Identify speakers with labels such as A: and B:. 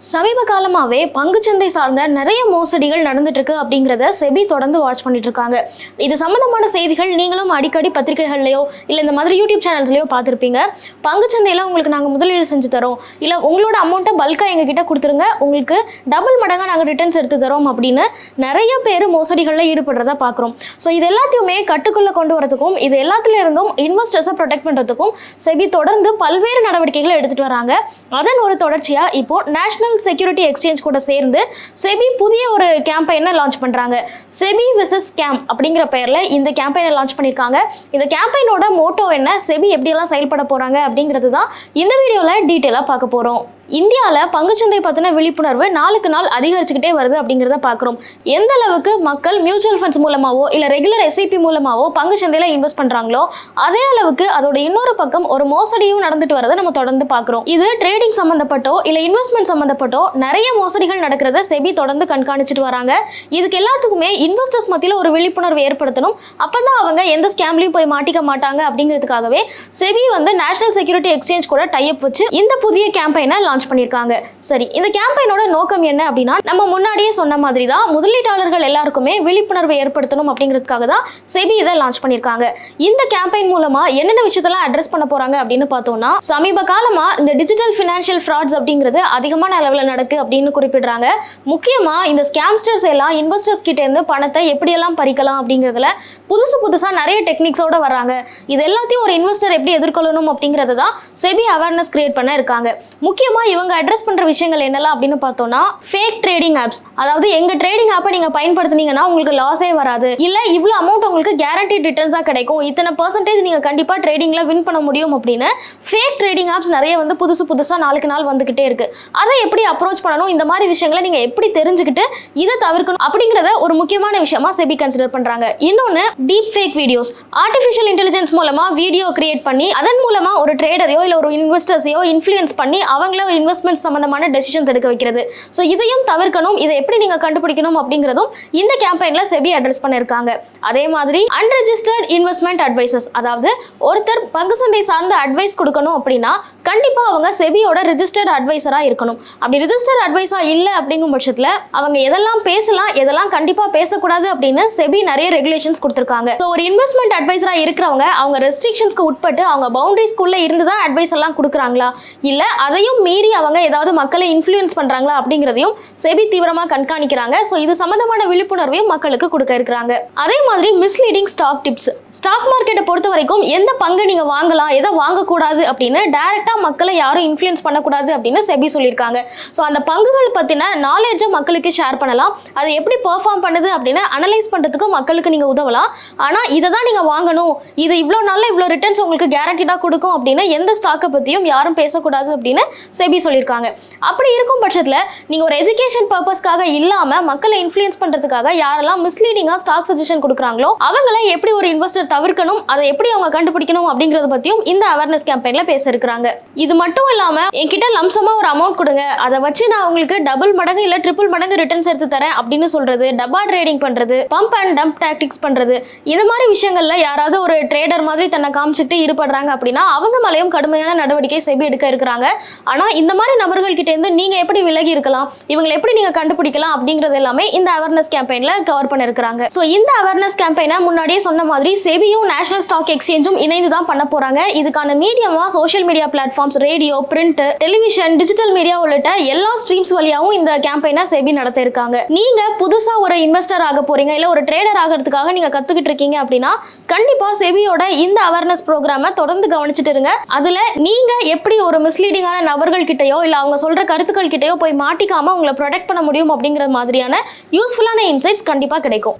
A: சமீப காலமாகவே பங்குச்சந்தை சார்ந்த நிறைய மோசடிகள் நடந்துட்டு இருக்கு அப்படிங்கிறத செபி தொடர்ந்து வாட்ச் பண்ணிட்டு இருக்காங்க இது சம்மந்தமான செய்திகள் நீங்களும் அடிக்கடி பத்திரிகைகள்லையோ இல்லை இந்த மாதிரி யூடியூப் சேனல்ஸ்லையோ பார்த்துருப்பீங்க. பங்குச்சந்தையில் உங்களுக்கு நாங்கள் முதலீடு செஞ்சு தரோம். இல்லை உங்களோட அமௌண்ட்டை பல்காக எங்ககிட்ட கொடுத்துருங்க. உங்களுக்கு டபுள் மடங்காக நாங்கள் ரிட்டர்ன்ஸ் எடுத்து தரோம் அப்படின்னு நிறைய பேர் மோசடிகளில் ஈடுபடுறத பார்க்குறோம் ஸோ இது எல்லாத்தையுமே கட்டுக்குள்ளே கொண்டு வரதுக்கும் இது எல்லாத்துல இருந்தும் இன்வெஸ்டர்ஸை ப்ரொடெக்ட் பண்ணுறதுக்கும் செபி தொடர்ந்து பல்வேறு நடவடிக்கைகளை எடுத்துகிட்டு வராங்க. அதன் ஒரு தொடர்ச்சியாக இப்போ நேஷனல் செக்யூரிட்டி எக்ஸ்சேஞ்ச் கூட சேர்ந்து செபி புதிய ஒரு கேம்பெயினை லான்ச் பண்ணுறாங்க செபி விசஸ் கேம்ப் அப்படிங்கிற பெயரில் இந்த கேம்பெயினை லான்ச் பண்ணியிருக்காங்க. இந்த கேம்பெயினோட மோட்டோ என்ன? செபி எப்படியெல்லாம் செயல்பட போகிறாங்க அப்படிங்கிறது தான் இந்த வீடியோவில் டீட்டெயிலாக பார்க்க போகிறோம் இந்தியாவில் பங்குச்சந்தை பற்றின விழிப்புணர்வு நாளுக்கு நாள் அதிகரிச்சுக்கிட்டே வருது அப்படிங்கிறத பார்க்குறோம் எந்த அளவுக்கு மக்கள் மியூச்சுவல் ஃபண்ட்ஸ் மூலமாகவோ இல்லை ரெகுலர் எஸ்ஐபி மூலமாகவோ பங்குச்சந்தையில் இன்வெஸ்ட் பண்ணுறாங்களோ அதே அளவுக்கு அதோட இன்னொரு பக்கம் ஒரு மோசடியும் நடந்துட்டு வரதை நம்ம தொடர்ந்து பார்க்குறோம் இது ட்ரேடிங் சம்மந்தப்பட்டோ இல்லை இன்வெஸ்ட்மெண்ட் சம்மந்தப்பட்டோ நிறைய மோசடிகள் நடக்கிறத செபி தொடர்ந்து கண்காணிச்சிட்டு வராங்க. இதுக்கு எல்லாத்துக்குமே இன்வெஸ்டர்ஸ் மத்தியில் ஒரு விழிப்புணர்வு ஏற்படுத்தணும். அப்போ தான் அவங்க எந்த ஸ்கேம்லையும் போய் மாட்டிக்க மாட்டாங்க அப்படிங்கிறதுக்காகவே செபி வந்து நேஷனல் செக்யூரிட்டி எக்ஸ்சேஞ்ச் கூட டைப் வச்சு இந்த புதிய கேம்பெயினை லான்ச் பண்ணியிருக்காங்க. சரி இந்த கேம்பெயினோட நோக்கம் என்ன அப்படின்னா நம்ம முன்னாடியே சொன்ன மாதிரி தான் முதலீட்டாளர்கள் எல்லாருக்குமே விழிப்புணர்வு ஏற்படுத்தணும் அப்படிங்கிறதுக்காக தான் செபி இதை லான்ச் பண்ணியிருக்காங்க. இந்த கேம்பெயின் மூலமா என்னென்ன விஷயத்தெல்லாம் அட்ரஸ் பண்ண போறாங்க அப்படின்னு பார்த்தோம்னா சமீப காலமா இந்த டிஜிட்டல் ஃபினான்ஷியல் ஃப்ராட்ஸ் அப்படிங்கிறது அதிகமான அளவில் நடக்கு அப்படின்னு குறிப்பிடுறாங்க. முக்கியமா இந்த ஸ்கேம்ஸ்டர்ஸ் எல்லாம் இன்வெஸ்டர்ஸ் கிட்ட இருந்து பணத்தை எப்படியெல்லாம் பறிக்கலாம் அப்படிங்கிறதுல புதுசு புதுசாக நிறைய டெக்னிக்ஸோட வராங்க இது எல்லாத்தையும் ஒரு இன்வெஸ்டர் எப்படி எதிர்கொள்ளணும் அப்படிங்கிறத தான் செபி அவேர்னஸ் கிரியேட் பண்ண இருக்காங்க. அதாவது இவங்க அட்ரஸ் பண்ற விஷயங்கள் என்னெல்லாம் அப்படின்னு பார்த்தோம்னா ஃபேக் ட்ரேடிங் ஆப்ஸ் அதாவது எங்க ட்ரேடிங் ஆப்பை நீங்க பயன்படுத்துனீங்கன்னா உங்களுக்கு லாஸே வராது. இல்ல இவ்வளவு அமௌண்ட் உங்களுக்கு கேரண்டி ரிட்டர்ன்ஸா கிடைக்கும். இத்தனை பர்சன்டேஜ் நீங்க கண்டிப்பா ட்ரேடிங்ல வின் பண்ண முடியும் அப்படின்னு ஃபேக் ட்ரேடிங் ஆப்ஸ் நிறைய வந்து புதுசு புதுசா நாளுக்கு நாள் வந்துகிட்டே இருக்கு. அதை எப்படி அப்ரோச் பண்ணணும்? இந்த மாதிரி விஷயங்களை நீங்க எப்படி தெரிஞ்சுக்கிட்டு இதை தவிர்க்கணும்? அப்படிங்கிறத ஒரு முக்கியமான விஷயமா செபி கன்சிடர் பண்றாங்க. இன்னொன்னு deep fake videos artificial intelligence மூலமா வீடியோ கிரியேட் பண்ணி அதன் மூலமா ஒரு ட்ரேடரையோ இல்ல ஒரு இன்வெஸ்டர்ஸையோ இன்ஃப்ளூயன்ஸ் பண்ணி அவங்கள இன்வெஸ்ட்மெண்ட் சம்பந்தமான டெசிஷன்ஸ் எடுக்க வைக்கிறது. ஸோ இதையும் தவிர்க்கணும். இதை எப்படி நீங்கள் கண்டுபிடிக்கணும் அப்படிங்கிறதும் இந்த கேம்பெயினில் செபி அட்ரஸ் பண்ணியிருக்காங்க. அதே மாதிரி அன்ரெஜிஸ்டர்ட் இன்வெஸ்ட்மெண்ட் அட்வைசஸ் அதாவது ஒருத்தர் பங்கு சந்தை சார்ந்த அட்வைஸ் கொடுக்கணும் அப்படின்னா கண்டிப்பாக அவங்க செபியோட ரிஜிஸ்டர்ட் அட்வைசராக இருக்கணும். அப்படி ரிஜிஸ்டர்ட் அட்வைஸாக இல்லை அப்படிங்கும் பட்சத்தில் அவங்க எதெல்லாம் பேசலாம் எதெல்லாம் கண்டிப்பாக பேசக்கூடாது அப்படின்னு செபி நிறைய ரெகுலேஷன்ஸ் கொடுத்துருக்காங்க. ஸோ ஒரு இன்வெஸ்ட்மெண்ட் அட்வைஸராக இருக்கிறவங்க அவங்க ரெஸ்ட்ரிக்ஷன்ஸ்க்கு உட்பட்டு அவங்க பவுண்டரிஸ்குள்ளே இருந்து தான் அட்வைஸ் எல்லாம் கொடுக்குறாங்களா? இல்லை அதையும் மீறி அவங்க ஏதாவது மக்களை இன்ஃப்ளூயன்ஸ் பண்றாங்களா அப்படிங்கிறதையும் செபி தீவிரமா கண்காணிக்கிறாங்க. ஸோ இது சம்பந்தமான விழிப்புணர்வையும் மக்களுக்கு கொடுக்க இருக்கிறாங்க. அதே மாதிரி மிஸ்லீடிங் ஸ்டாக் டிப்ஸ் ஸ்டாக் மார்க்கெட்டை பொறுத்த வரைக்கும் எந்த பங்கு நீங்க வாங்கலாம் எதை வாங்கக்கூடாது அப்படின்னு டைரக்டா மக்களை யாரும் இன்ஃப்ளூயன்ஸ் பண்ணக்கூடாது அப்படின்னு செபி சொல்லியிருக்காங்க. ஸோ அந்த பங்குகள் பத்தின நாலேஜை மக்களுக்கு ஷேர் பண்ணலாம். அது எப்படி பெர்ஃபார்ம் பண்ணுது அப்படின்னு அனலைஸ் பண்றதுக்கு மக்களுக்கு நீங்க உதவலாம். ஆனா இதை தான் நீங்க வாங்கணும். இது இவ்வளோ நாளில் இவ்வளோ ரிட்டர்ன்ஸ் உங்களுக்கு கேரண்டிடா கொடுக்கும் அப்படின்னு எந்த ஸ்டாக்கை பத்தியும் யாரும் பேசக்கூடாது அப்படின்னு செபி சொல்லியிருக்காங்க. அப்படி இருக்கும் பட்சத்தில் நீங்கள் ஒரு எஜுகேஷன் பர்பஸ்க்காக இல்லாமல் மக்களை இன்ஃப்ளூயன்ஸ் பண்ணுறதுக்காக யாரெல்லாம் மிஸ்லீடிங்காக ஸ்டாக் சஜஷன் கொடுக்குறாங்களோ அவங்கள எப்படி ஒரு இன்வெஸ்டர் தவிர்க்கணும் அதை எப்படி அவங்க கண்டுபிடிக்கணும் அப்படிங்கிறத பற்றியும் இந்த அவேர்னஸ் கேம்பெயினில் பேச இருக்கிறாங்க இது மட்டும் இல்லாமல் என்கிட்ட லம்சமாக ஒரு அமௌண்ட் கொடுங்க. அதை வச்சு நான் உங்களுக்கு டபுள் மடங்கு இல்லை ட்ரிபிள் மடங்கு ரிட்டர்ன்ஸ் எடுத்து தரேன் அப்படின்னு சொல்கிறது டப்பா ட்ரேடிங் பண்ணுறது பம்ப் அண்ட் டம்ப் டாக்டிக்ஸ் பண்ணுறது இது மாதிரி விஷயங்களில் யாராவது ஒரு ட்ரேடர் மாதிரி தன்னை காமிச்சிட்டு ஈடுபடுறாங்க அப்படின்னா அவங்க மேலேயும் கடுமையான நடவடிக்கை செபி எடுக்க இருக்கிறாங்க. ஆனால் இந்த மாதிரி நபர்கள்கிட்ட இருந்து நீங்க எப்படி விலகி இருக்கலாம்? இவங்களை எப்படி நீங்க கண்டுபிடிக்கலாம்? அப்படிங்கறது எல்லாமே இந்த அவேர்னஸ் கேம்பெயின்ல கவர் பண்ணிருக்காங்க ஸோ இந்த அவேர்னஸ் கேம்பெயினை முன்னாடியே சொன்ன மாதிரி செபியும் நேஷனல் ஸ்டாக் எக்ஸ்சேஞ்சும் இணைந்து தான் பண்ண போறாங்க. இதுக்கான மீடியமா social media platforms radio print television digital media உள்ளிட்ட எல்லா ஸ்ட்ரீம்ஸ் வழியாவும் இந்த கேம்பெயினை செபி நடத்த இருக்காங்க நீங்க புதுசா ஒரு இன்வெஸ்டர் ஆக போறீங்க இல்ல ஒரு ட்ரேடர் ஆகிறதுக்காக நீங்க கத்துக்கிட்டு இருக்கீங்க அப்படின்னா கண்டிப்பா செபியோட இந்த அவேர்னஸ் ப்ரோக்ராமை தொடர்ந்து கவனிச்சுட்டு இருங்க. அதுல நீங்க எப்படி ஒரு மிஸ்லீடிங்கான நபர்கள் கிட்டயோ இல்லை அவங்க சொல்கிற கருத்துக்கள் கிட்டயோ போய் மாட்டிக்காமல் உங்களை ப்ரொடெக்ட் பண்ண முடியும் அப்படிங்கிற மாதிரியான யூஸ்ஃபுல்லான இன்சைட்ஸ் கண்டிப்பாக கிடைக்கும்.